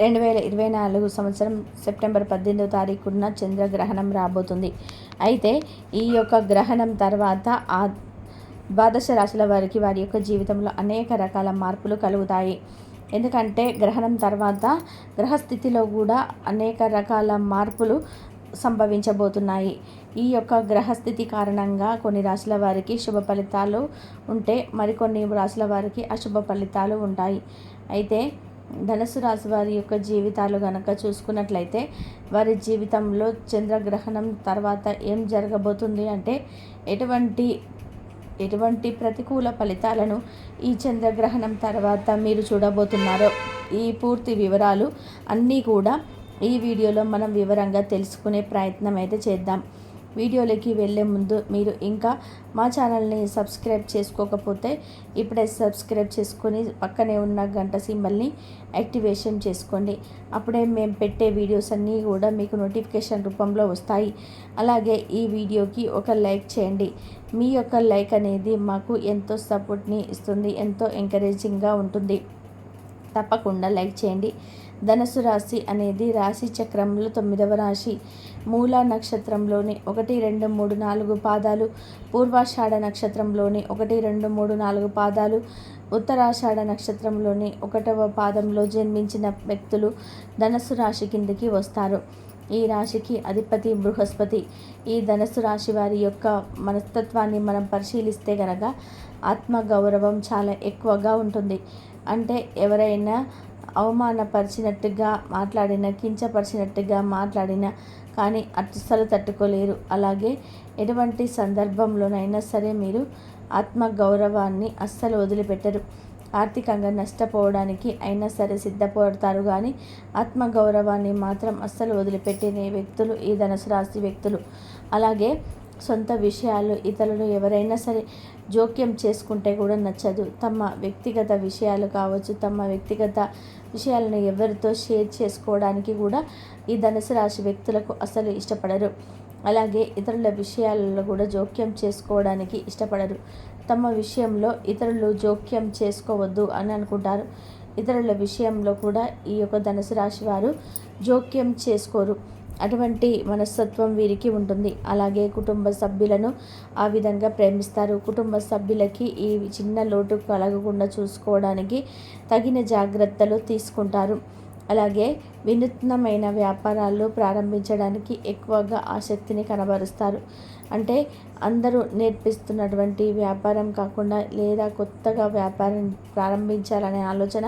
రెండు వేల ఇరవై నాలుగు సంవత్సరం సెప్టెంబర్ పద్దెనిమిదో తారీఖున చంద్రగ్రహణం రాబోతుంది. అయితే ఈ యొక్క గ్రహణం తర్వాత ఆ ద్వాదశ రాశుల వారికి వారి యొక్క జీవితంలో అనేక రకాల మార్పులు కలుగుతాయి. ఎందుకంటే గ్రహణం తర్వాత గ్రహస్థితిలో కూడా అనేక రకాల మార్పులు సంభవించబోతున్నాయి. ఈ యొక్క గ్రహస్థితి కారణంగా కొన్ని రాశుల వారికి శుభ ఫలితాలు ఉంటే మరికొన్ని రాశుల వారికి అశుభ ఫలితాలు ఉంటాయి. అయితే ధనుసు రాశి వారి యొక్క జీవితాలు గనక చూసుకున్నట్లయితే వారి జీవితంలో చంద్రగ్రహణం తర్వాత ఏం జరగబోతుంది అంటే ఎటువంటి ఎటువంటి ప్రతికూల ఫలితాలను ఈ చంద్రగ్రహణం తర్వాత మీరు చూడబోతున్నారో ఈ పూర్తి వివరాలు అన్నీ కూడా ఈ వీడియోలో మనం వివరంగా తెలుసుకునే ప్రయత్నం అయితే చేద్దాం. వీడియోలోకి వెళ్ళే ముందు మీరు ఇంకా మా ఛానల్ని సబ్స్క్రైబ్ చేసుకోకపోతే ఇప్పుడే సబ్స్క్రైబ్ చేసుకొని పక్కనే ఉన్న గంట సింబల్ని యాక్టివేషన్ చేసుకోండి. అప్పుడే మేము పెట్టే వీడియోస్ అన్నీ కూడా మీకు నోటిఫికేషన్ రూపంలో వస్తాయి. అలాగే ఈ వీడియోకి ఒక లైక్ చేయండి. మీ యొక్క లైక్ అనేది మాకు ఎంతో సపోర్ట్ని ఇస్తుంది ఎంతో ఎంకరేజింగ్గా ఉంటుంది. తప్పకుండా లైక్ చేయండి. ధనస్సు రాశి అనేది రాశి చక్రంలో తొమ్మిదవ రాశి. మూల నక్షత్రంలోని ఒకటి రెండు మూడు నాలుగు పాదాలు పూర్వాషాఢ నక్షత్రంలోని ఒకటి రెండు మూడు నాలుగు పాదాలు ఉత్తరాషాఢ నక్షత్రంలోని ఒకటవ పాదంలో జన్మించిన వ్యక్తులు ధనస్సు రాశి కిందికి వస్తారు. ఈ రాశికి అధిపతి బృహస్పతి. ఈ ధనస్సు రాశి వారి యొక్క మనస్తత్వాన్ని మనం పరిశీలిస్తే కనుక ఆత్మగౌరవం చాలా ఎక్కువగా ఉంటుంది. అంటే ఎవరైనా అవమానపరిచినట్టుగా మాట్లాడిన కించపరిచినట్టుగా మాట్లాడిన కానీ అస్సలు తట్టుకోలేరు. అలాగే ఎటువంటి సందర్భంలోనైనా సరే మీరు ఆత్మగౌరవాన్ని అస్సలు వదిలిపెట్టరు. ఆర్థికంగా నష్టపోవడానికి అయినా సరే సిద్ధపడతారు కానీ ఆత్మగౌరవాన్ని మాత్రం అస్సలు వదిలిపెట్టిన వ్యక్తులు ఈ ధనుసు రాశి వ్యక్తులు. అలాగే సొంత విషయాలు ఇతరులు ఎవరైనా సరే జోక్యం చేసుకుంటే కూడా నచ్చదు. తమ వ్యక్తిగత విషయాలు కావచ్చు తమ వ్యక్తిగత విషయాలను ఎవరితో షేర్ చేసుకోవడానికి కూడా ఈ ధనుసు రాశి వ్యక్తులకు అసలు ఇష్టపడరు. అలాగే ఇతరుల విషయాలలో కూడా జోక్యం చేసుకోవడానికి ఇష్టపడరు. తమ విషయంలో ఇతరులు జోక్యం చేసుకోవద్దు అని అనుకుంటారు. ఇతరుల విషయంలో కూడా ఈ యొక్క ధనుసు రాశి వారు జోక్యం చేసుకోరు. అటువంటి మనస్తత్వం వీరికి ఉంటుంది. అలాగే కుటుంబ సభ్యులను ఆ విధంగా ప్రేమిస్తారు. కుటుంబ సభ్యులకి ఈ చిన్న లోటు కలగకుండా చూసుకోవడానికి తగిన జాగ్రత్తలు తీసుకుంటారు. అలాగే వినూత్నమైన వ్యాపారాలు ప్రారంభించడానికి ఎక్కువగా ఆసక్తిని కనబరుస్తారు. అంటే అందరూ నేర్పిస్తున్నటువంటి వ్యాపారం కాకుండా లేదా కొత్తగా వ్యాపారం ప్రారంభించాలనే ఆలోచన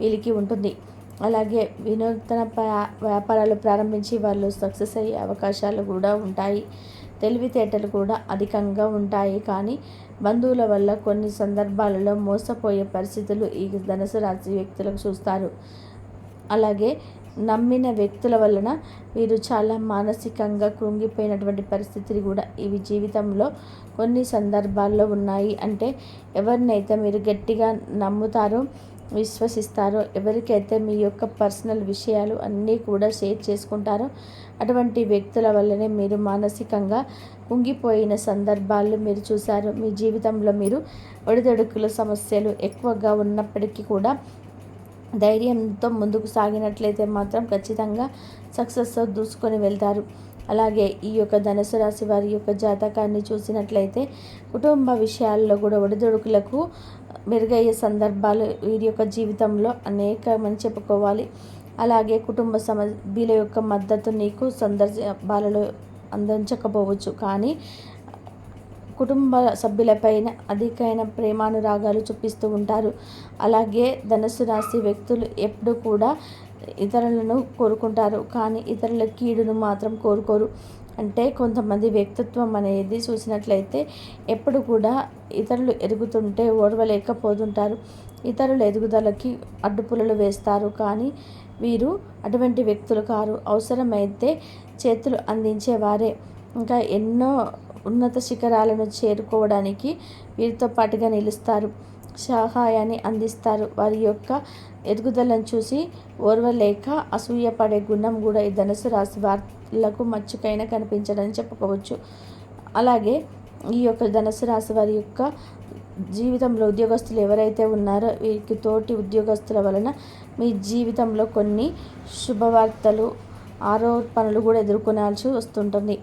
వీరికి ఉంటుంది. అలాగే వినూత్న వ్యాపారాలు ప్రారంభించి వాళ్ళు సక్సెస్ అయ్యే అవకాశాలు కూడా ఉంటాయి. తెలివితేటలు కూడా అధికంగా ఉంటాయి. కానీ బంధువుల వల్ల కొన్ని సందర్భాలలో మోసపోయే పరిస్థితులు ఈ ధనుసు రాశి వ్యక్తులకు చూస్తారు. అలాగే నమ్మిన వ్యక్తుల వలన వీరు చాలా మానసికంగా కృంగిపోయినటువంటి పరిస్థితులు కూడా ఇవి జీవితంలో కొన్ని సందర్భాల్లో ఉన్నాయి. అంటే ఎవరినైతే మీరు గట్టిగా నమ్ముతారో విశ్వసిస్తారో ఎవరికైతే మీ యొక్క పర్సనల్ విషయాలు అన్నీ కూడా షేర్ చేసుకుంటారో అటువంటి వ్యక్తుల వల్లనే మీరు మానసికంగా కుంగిపోయిన సందర్భాలు మీరు చూశారు. మీ జీవితంలో మీరు ఒడిదొడుకుల సమస్యలు ఎక్కువగా ఉన్నప్పటికీ కూడా ధైర్యంతో ముందుకు సాగినట్లయితే మాత్రం ఖచ్చితంగా సక్సెస్ దూసుకొని వెళ్తారు. అలాగే ఈ యొక్క ధనుసు రాశి వారి యొక్క జాతకాన్ని చూసినట్లయితే కుటుంబ విషయాల్లో కూడా ఒడిదొడుకులకు మెరుగయ్యే సందర్భాలు వీరి యొక్క జీవితంలో అనేకమని చెప్పుకోవాలి. అలాగే కుటుంబ సభ్యుల యొక్క మద్దతు నీకు సందర్భాలలో అందించకపోవచ్చు. కానీ కుటుంబ సభ్యులపైన అధికైన ప్రేమానురాగాలు చూపిస్తూ ఉంటారు. అలాగే ధనుసు రాశి వ్యక్తులు ఎప్పుడు కూడా ఇతరులను కోరుకుంటారు. కానీ ఇతరుల కీడును మాత్రం కోరుకోరు. అంటే కొంతమంది వ్యక్తిత్వం అనేది చూసినట్లయితే ఎప్పుడు కూడా ఇతరులు ఎదుగుతుంటే ఓడవలేకపోతుంటారు ఇతరుల ఎదుగుదలకి అడ్డుపులలు వేస్తారు. కానీ వీరు అటువంటి వ్యక్తులు కారు. అవసరమైతే చేతులు అందించేవారే. ఇంకా ఎన్నో ఉన్నత శిఖరాలను చేరుకోవడానికి వీరితో పాటుగా నిలుస్తారు. సహాయాన్ని అందిస్తారు. వారి యొక్క ఎదుగుదలను చూసి ఓర్వలేక అసూయపడే గుణం కూడా ఈ ధనుసు రాశి వార్తలకు మచ్చుకైనా కనిపించడని చెప్పుకోవచ్చు. అలాగే ఈ యొక్క ధనుసు రాశి వారి యొక్క జీవితంలో ఉద్యోగస్తులు ఎవరైతే ఉన్నారో వీరికి తోటి ఉద్యోగస్తుల వలన మీ జీవితంలో కొన్ని శుభవార్తలు ఆరోపణలు కూడా ఎదుర్కొనాల్సి వస్తుంటుంది.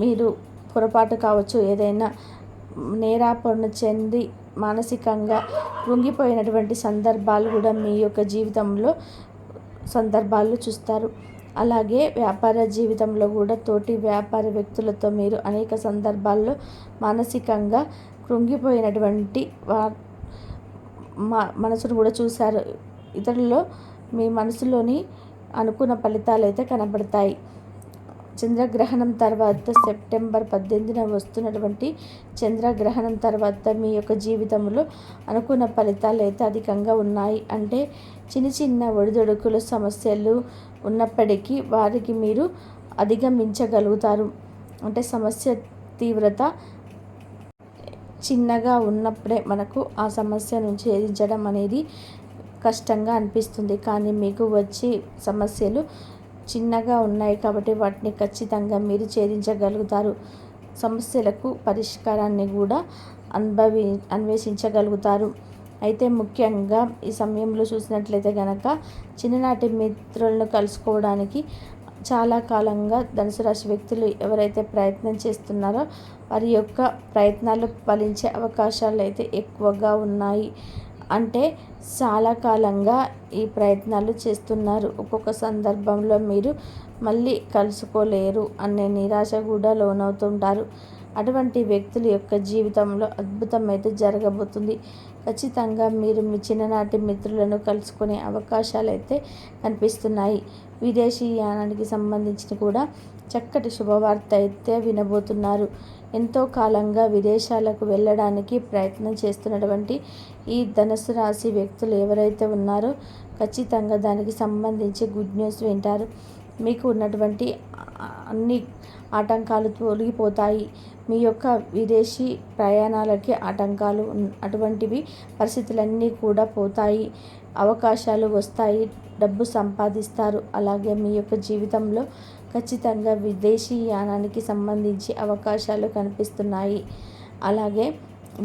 మీరు పొరపాటు కావచ్చు ఏదైనా నేరాపణ చెంది మానసికంగా కృంగిపోయినటువంటి సందర్భాలు కూడా మీ యొక్క జీవితంలో సందర్భాలు చూస్తారు. అలాగే వ్యాపార జీవితంలో కూడా తోటి వ్యాపార వ్యక్తులతో మీరు అనేక సందర్భాల్లో మానసికంగా కృంగిపోయినటువంటి వా మనసును కూడా చూశారు. ఇతరుల్లో మీ మనసులోని అనుకున్న ఫలితాలు అయితే కనబడతాయి. చంద్రగ్రహణం తర్వాత సెప్టెంబర్ పద్దెనిమిదిన వస్తున్నటువంటి చంద్రగ్రహణం తర్వాత మీ యొక్క జీవితంలో అనుకున్న ఫలితాలు అయితే అధికంగా ఉన్నాయి. అంటే చిన్న చిన్న ఒడిదొడుకులు సమస్యలు ఉన్నప్పటికీ వారికి మీరు అధిగమించగలుగుతారు. అంటే సమస్య తీవ్రత చిన్నగా ఉన్నప్పుడే మనకు ఆ సమస్య నుంచి ఎదించడం అనేది కష్టంగా అనిపిస్తుంది. కానీ మీకు వచ్చే సమస్యలు చిన్నగా ఉన్నాయి కాబట్టి వాటిని ఖచ్చితంగా మీరు ఛేదించగలుగుతారు. సమస్యలకు పరిష్కారాన్ని కూడా అనుభవి అన్వేషించగలుగుతారు. అయితే ముఖ్యంగా ఈ సమయంలో చూసినట్లయితే కనుక చిన్ననాటి మిత్రులను కలుసుకోవడానికి చాలా కాలంగా ధనుసు రాశి వ్యక్తులు ఎవరైతే ప్రయత్నం చేస్తున్నారో వారి యొక్క ప్రయత్నాలు ఫలించే అవకాశాలు అయితే ఎక్కువగా ఉన్నాయి. అంటే చాలా కాలంగా ఈ ప్రయత్నాలు చేస్తున్నారు. ఒక్కొక్క సందర్భంలో మీరు మళ్ళీ కలుసుకోలేరు అనే నిరాశ కూడా లోనవుతుంటారు. అటువంటి వ్యక్తుల యొక్క జీవితంలో అద్భుతం అయితే జరగబోతుంది. ఖచ్చితంగా మీరు మీ చిన్ననాటి మిత్రులను కలుసుకునే అవకాశాలు అయితే కనిపిస్తున్నాయి. విదేశీ యానానికి సంబంధించిన కూడా చక్కటి శుభవార్త అయితే వినబోతున్నారు. ఎంతో కాలంగా విదేశాలకు వెళ్ళడానికి ప్రయత్నం చేస్తున్నటువంటి ఈ ధనుసు రాశి వ్యక్తులు ఎవరైతే ఉన్నారో ఖచ్చితంగా దానికి సంబంధించి గుడ్ న్యూస్ వింటారు. మీకు ఉన్నటువంటి అన్ని ఆటంకాలు తొలగిపోతాయి. మీ యొక్క విదేశీ ప్రయాణాలకి ఆటంకాలు అటువంటివి పరిస్థితులన్నీ కూడా పోతాయి. అవకాశాలు వస్తాయి. డబ్బు సంపాదిస్తారు. అలాగే మీ యొక్క జీవితంలో ఖచ్చితంగా విదేశీ యానానికి సంబంధించి అవకాశాలు కనిపిస్తున్నాయి. అలాగే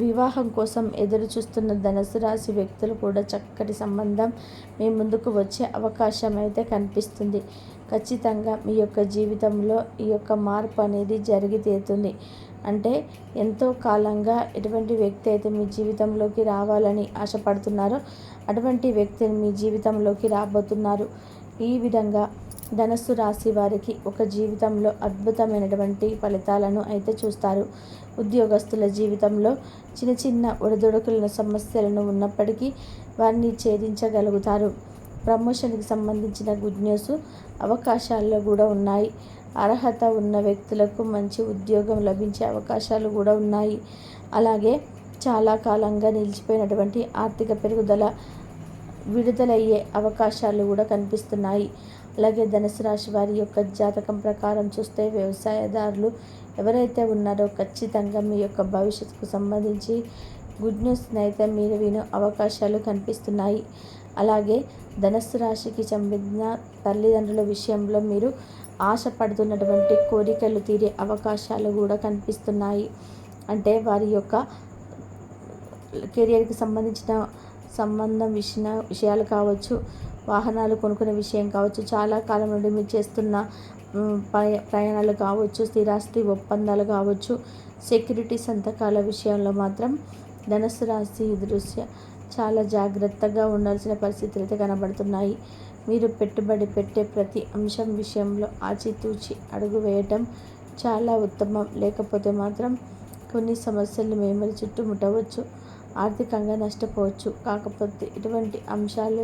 వివాహం కోసం ఎదురు చూస్తున్న ధనుసు రాశి వ్యక్తులు కూడా చక్కటి సంబంధం మీ ముందుకు వచ్చే అవకాశం అయితే కనిపిస్తుంది. ఖచ్చితంగా మీ యొక్క జీవితంలో ఈ యొక్క మార్పు అనేది జరిగి తీరుతుంది అంటే ఎంతో కాలంగా ఎటువంటి వ్యక్తి అయితే మీ జీవితంలోకి రావాలని ఆశపడుతున్నారో అటువంటి వ్యక్తిని మీ జీవితంలోకి రాబోతున్నారు. ఈ విధంగా ధనస్సు రాశి వారికి ఒక జీవితంలో అద్భుతమైనటువంటి ఫలితాలను అయితే చూస్తారు. ఉద్యోగస్తుల జీవితంలో చిన్న చిన్న ఒడిదొడుకుల సమస్యలను ఉన్నప్పటికీ వారిని ఛేదించగలుగుతారు. ప్రమోషన్కి సంబంధించిన గుడ్ న్యూస్ అవకాశాల్లో కూడా ఉన్నాయి. అర్హత ఉన్న వ్యక్తులకు మంచి ఉద్యోగం లభించే అవకాశాలు కూడా ఉన్నాయి. అలాగే చాలా కాలంగా నిలిచిపోయినటువంటి ఆర్థిక పెరుగుదల విడుదలయ్యే అవకాశాలు కూడా కనిపిస్తున్నాయి. అలాగే ధనుసు రాశి వారి యొక్క జాతకం ప్రకారం చూస్తే వ్యవసాయదారులు ఎవరైతే ఉన్నారో ఖచ్చితంగా మీ యొక్క భవిష్యత్తుకు సంబంధించి గుడ్ న్యూస్ని అయితే మీరు వినే అవకాశాలు కనిపిస్తున్నాయి. అలాగే ధనస్సు రాశికి చెందిన తల్లిదండ్రుల విషయంలో మీరు ఆశపడుతున్నటువంటి కోరికలు తీరే అవకాశాలు కూడా కనిపిస్తున్నాయి. అంటే వారి యొక్క కెరియర్కి సంబంధించిన సంబంధం విషయ విషయాలు కావచ్చు వాహనాలు కొనుక్కునే విషయం కావచ్చు చాలా కాలం నుండి మీరు చేస్తున్న ప్రయాణాలు కావచ్చు స్థిరాస్తి ఒప్పందాలు కావచ్చు సెక్యూరిటీ సంతకాల విషయంలో మాత్రం ధనస్సు రాశి దృశ్య చాలా జాగ్రత్తగా ఉండాల్సిన పరిస్థితులు అయితే కనబడుతున్నాయి. మీరు పెట్టుబడి పెట్టే ప్రతి అంశం విషయంలో ఆచితూచి అడుగు వేయటం చాలా ఉత్తమం. లేకపోతే మాత్రం కొన్ని సమస్యలు మిమ్మల్ని చుట్టుముట్టవచ్చు ఆర్థికంగా నష్టపోవచ్చు. కాకపోతే ఇటువంటి అంశాలు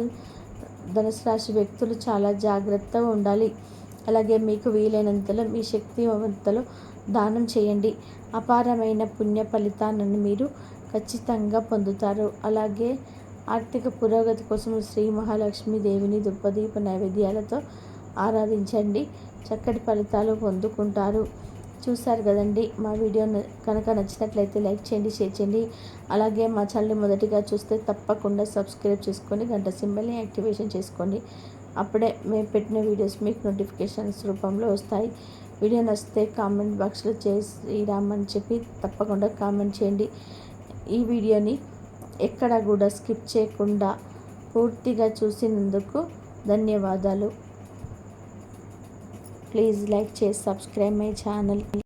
ధనుసు రాశి వ్యక్తులు చాలా జాగ్రత్తగా ఉండాలి. అలాగే మీకు వీలైనంతలో మీ శక్తివంతలో దానం చేయండి. అపారమైన పుణ్య ఫలితాలను మీరు ఖచ్చితంగా పొందుతారు. అలాగే ఆర్థిక పురోగతి కోసం శ్రీ మహాలక్ష్మి దేవిని దుప్పదీప నైవేద్యాలతో ఆరాధించండి. చక్కటి ఫలితాలు పొందుకుంటారు. చూశారు కదండి మా వీడియో కనుక నచ్చినట్లయితే లైక్ చేయండి షేర్ చేయండి. అలాగే మా ఛానల్ని మొదటిగా చూస్తే తప్పకుండా సబ్స్క్రైబ్ చేసుకొని గంట సింబల్ని యాక్టివేషన్ చేసుకోండి. అప్పుడే మేము పెట్టిన వీడియోస్ మీకు నోటిఫికేషన్స్ రూపంలో వస్తాయి. వీడియో నచ్చితే కామెంట్ బాక్స్లో చేసి రామని చెప్పి తప్పకుండా కామెంట్ చేయండి. ఈ వీడియోని ఎక్కడ కూడా స్కిప్ చేయకుండా పూర్తిగా చూసినందుకు ధన్యవాదాలు. ప్లీజ్ లైక్ చేసి సబ్స్క్రైబ్ మై ఛానల్.